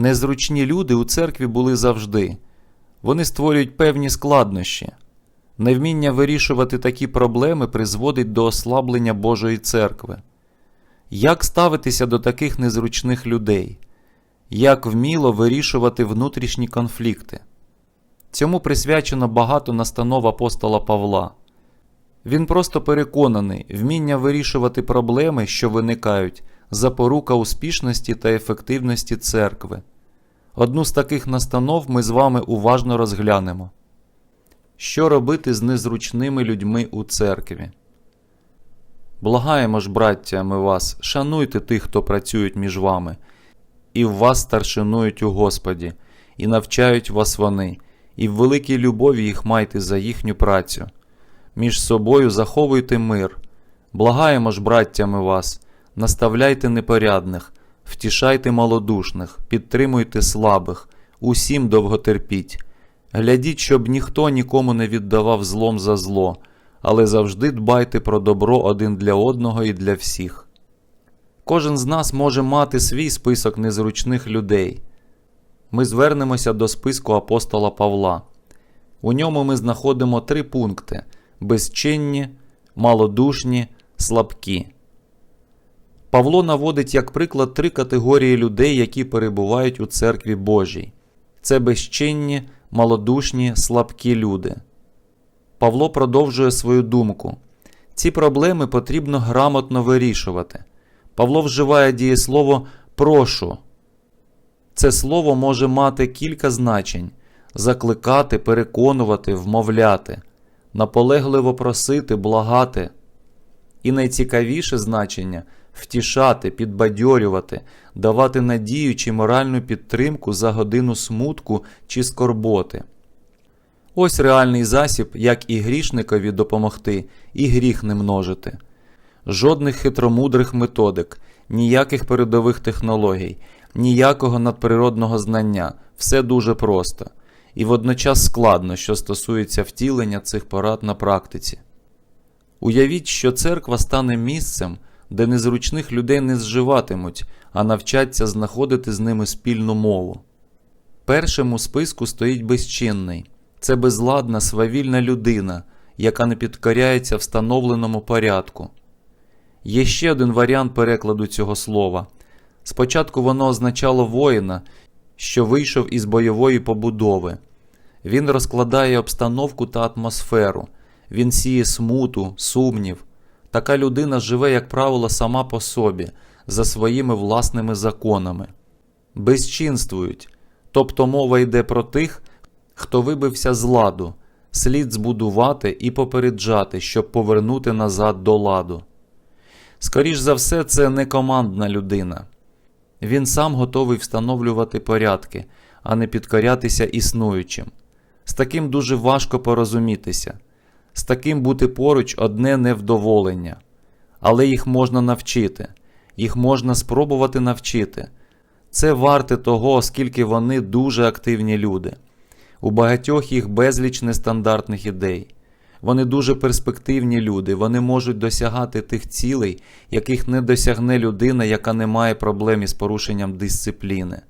Незручні люди у церкві були завжди. Вони створюють певні складнощі. Невміння вирішувати такі проблеми призводить до ослаблення Божої церкви. Як ставитися до таких незручних людей? Як вміло вирішувати внутрішні конфлікти? Цьому присвячено багато настанов апостола Павла. Він просто переконаний, вміння вирішувати проблеми, що виникають, запорука успішності та ефективності церкви. Одну з таких настанов ми з вами уважно розглянемо. Що робити з незручними людьми у церкві? Благаємо ж, браття, ми вас, шануйте тих, хто працюють між вами, і в вас старшинують у Господі, і навчають вас вони, і в великій любові їх майте за їхню працю. Між собою заховуйте мир. Благаємо ж, браття, ми вас, наставляйте непорядних, втішайте малодушних, підтримуйте слабих, усім довготерпіть. Глядіть, щоб ніхто нікому не віддавав злом за зло, але завжди дбайте про добро один для одного і для всіх. Кожен з нас може мати свій список незручних людей. Ми звернемося до списку апостола Павла. У ньому ми знаходимо три пункти: безчинні, малодушні, слабкі. Павло наводить як приклад три категорії людей, які перебувають у церкві Божій. Це безчинні, малодушні, слабкі люди. Павло продовжує свою думку. Ці проблеми потрібно грамотно вирішувати. Павло вживає дієслово прошу. Це слово може мати кілька значень: закликати, переконувати, вмовляти, наполегливо просити, благати. І найцікавіше значення втішати, підбадьорювати, давати надію чи моральну підтримку за годину смутку чи скорботи. Ось реальний засіб, як і грішникові допомогти, і гріх не множити. Жодних хитромудрих методик, ніяких передових технологій, ніякого надприродного знання, все дуже просто. І водночас складно, що стосується втілення цих порад на практиці. Уявіть, що церква стане місцем, де незручних людей не зживатимуть, а навчаться знаходити з ними спільну мову. Першим у списку стоїть безчинний це безладна, свавільна людина, яка не підкоряється встановленому порядку. Є ще один варіант перекладу цього слова. Спочатку воно означало воїна, що вийшов із бойової побудови. Він розкладає обстановку та атмосферу, він сіє смуту, сумнів. Така людина живе, як правило, сама по собі, за своїми власними законами. Безчинствують, тобто мова йде про тих, хто вибився з ладу, слід збудувати і попереджати, щоб повернути назад до ладу. Скоріш за все, це не командна людина. Він сам готовий встановлювати порядки, а не підкорятися існуючим. З таким дуже важко порозумітися, з таким бути поруч одне невдоволення. Але їх можна навчити, їх можна спробувати навчити. Це варте того, оскільки вони дуже активні люди. У багатьох їх безліч нестандартних ідей. Вони дуже перспективні люди, вони можуть досягати тих цілей, яких не досягне людина, яка не має проблем із порушенням дисципліни.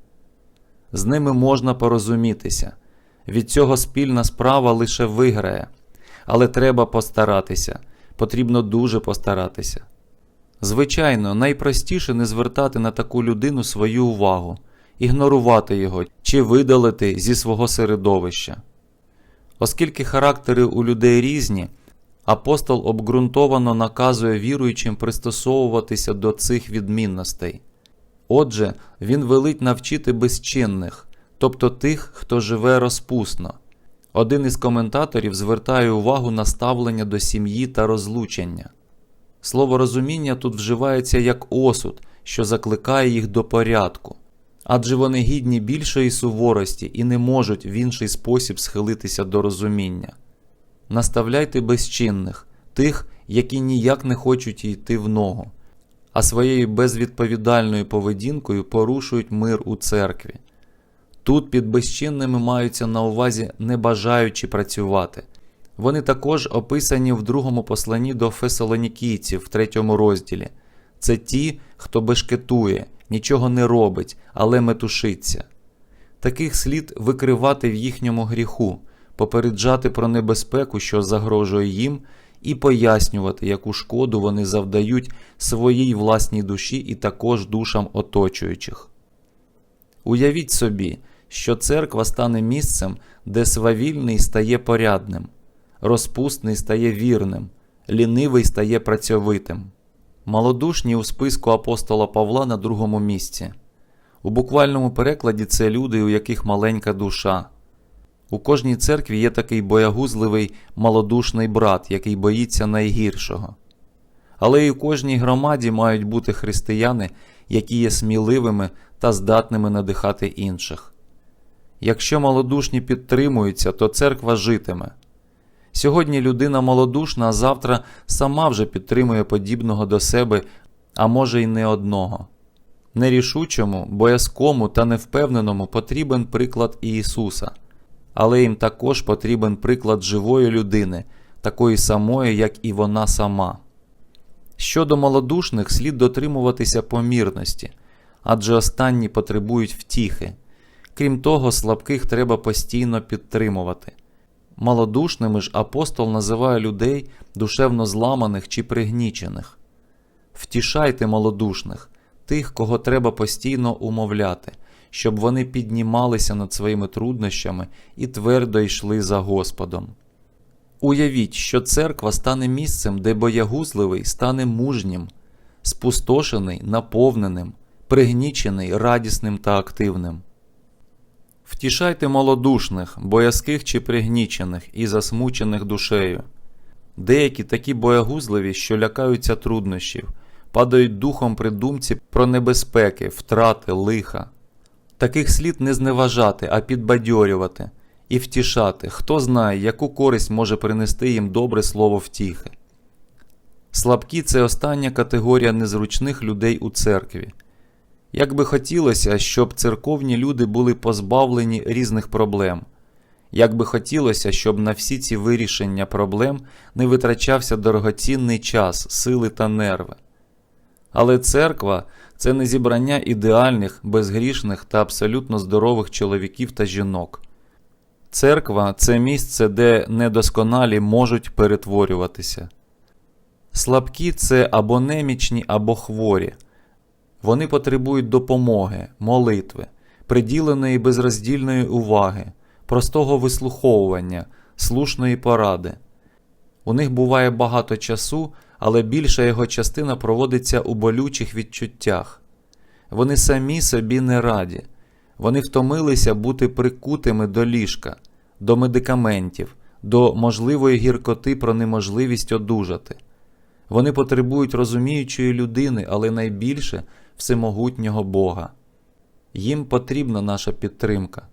З ними можна порозумітися. Від цього спільна справа лише виграє. Але треба постаратися, потрібно дуже постаратися. Звичайно, найпростіше не звертати на таку людину свою увагу, ігнорувати його чи видалити зі свого середовища. Оскільки характери у людей різні, апостол обґрунтовано наказує віруючим пристосовуватися до цих відмінностей. Отже, він велить навчити безчинних, тобто тих, хто живе розпусно. Один із коментаторів звертає увагу на ставлення до сім'ї та розлучення. Слово розуміння тут вживається як осуд, що закликає їх до порядку, адже вони гідні більшої суворості і не можуть в інший спосіб схилитися до розуміння. Наставляйте безчинних, тих, які ніяк не хочуть йти в ногу, а своєю безвідповідальною поведінкою порушують мир у церкві. Тут під безчинними маються на увазі не бажаючи працювати. Вони також описані в другому посланні до Фесалонікійців в третьому розділі. Це ті, хто бешкетує, нічого не робить, але метушиться. Таких слід викривати в їхньому гріху, попереджати про небезпеку, що загрожує їм, і пояснювати, яку шкоду вони завдають своїй власній душі і також душам оточуючих. Уявіть собі, що церква стане місцем, де свавільний стає порядним, розпусний стає вірним, лінивий стає працьовитим. Малодушні у списку апостола Павла на другому місці. У буквальному перекладі це люди, у яких маленька душа. У кожній церкві є такий боягузливий малодушний брат, який боїться найгіршого. Але і у кожній громаді мають бути християни, які є сміливими та здатними надихати інших. Якщо малодушні підтримуються, то церква житиме. Сьогодні людина малодушна, а завтра сама вже підтримує подібного до себе, а може й не одного. Нерішучому, боязкому та невпевненому потрібен приклад Ісуса, але їм також потрібен приклад живої людини, такої самої, як і вона сама. Щодо малодушних, слід дотримуватися помірності, адже останні потребують втіхи. Крім того, слабких треба постійно підтримувати. Малодушними ж апостол називає людей душевно зламаних чи пригнічених. Втішайте малодушних, тих, кого треба постійно умовляти, щоб вони піднімалися над своїми труднощами і твердо йшли за Господом. Уявіть, що церква стане місцем, де боягузливий стане мужнім, спустошений, наповненим, пригнічений, радісним та активним. Втішайте малодушних, боязких чи пригнічених і засмучених душею. Деякі такі боягузливі, що лякаються труднощів, падають духом при думці про небезпеки, втрати, лиха. Таких слід не зневажати, а підбадьорювати і втішати, хто знає, яку користь може принести їм добре слово втіхи. Слабкі це остання категорія незручних людей у церкві. Як би хотілося, щоб церковні люди були позбавлені різних проблем. Як би хотілося, щоб на всі ці вирішення проблем не витрачався дорогоцінний час, сили та нерви. Але церква це не зібрання ідеальних, безгрішних та абсолютно здорових чоловіків та жінок. Церква це місце, де недосконалі можуть перетворюватися. Слабкі це або немічні, або хворі. Вони потребують допомоги, молитви, приділеної безроздільної уваги, простого вислуховування, слушної поради. У них буває багато часу, але більша його частина проводиться у болючих відчуттях. Вони самі собі не раді, вони втомилися бути прикутими до ліжка, до медикаментів, до можливої гіркоти про неможливість одужати. Вони потребують розуміючої людини, але найбільше всемогутнього Бога. Їм потрібна наша підтримка.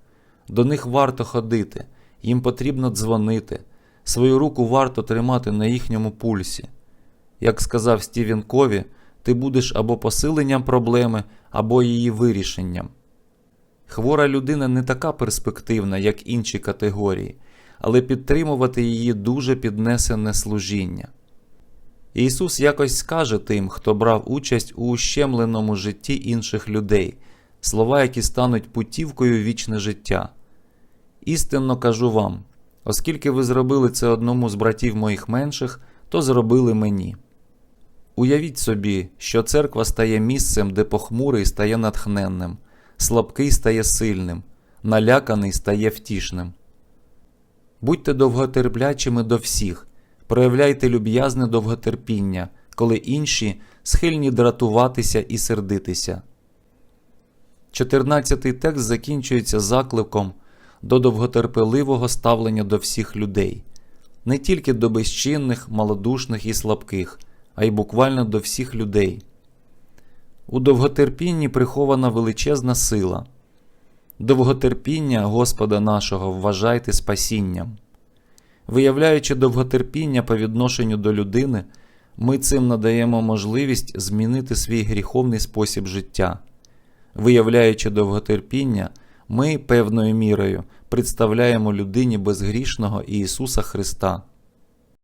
До них варто ходити, їм потрібно дзвонити, свою руку варто тримати на їхньому пульсі. Як сказав Стівен Кові, ти будеш або посиленням проблеми, або її вирішенням. Хвора людина не така перспективна, як інші категорії, але підтримувати її дуже піднесене служіння. Ісус якось скаже тим, хто брав участь у ущемленому житті інших людей, слова, які стануть путівкою вічне життя. Істинно кажу вам, оскільки ви зробили це одному з братів моїх менших, то зробили мені. Уявіть собі, що церква стає місцем, де похмурий стає натхненним, слабкий стає сильним, наляканий стає втішним. Будьте довготерплячими до всіх, проявляйте люб'язне довготерпіння, коли інші схильні дратуватися і сердитися. 14-й текст закінчується закликом до довготерпеливого ставлення до всіх людей, не тільки до безчинних, малодушних і слабких, а й буквально до всіх людей. У довготерпінні прихована величезна сила. Довготерпіння Господа нашого вважайте спасінням. Виявляючи довготерпіння по відношенню до людини, ми цим надаємо можливість змінити свій гріховний спосіб життя. Виявляючи довготерпіння, ми певною мірою представляємо людині безгрішного Ісуса Христа.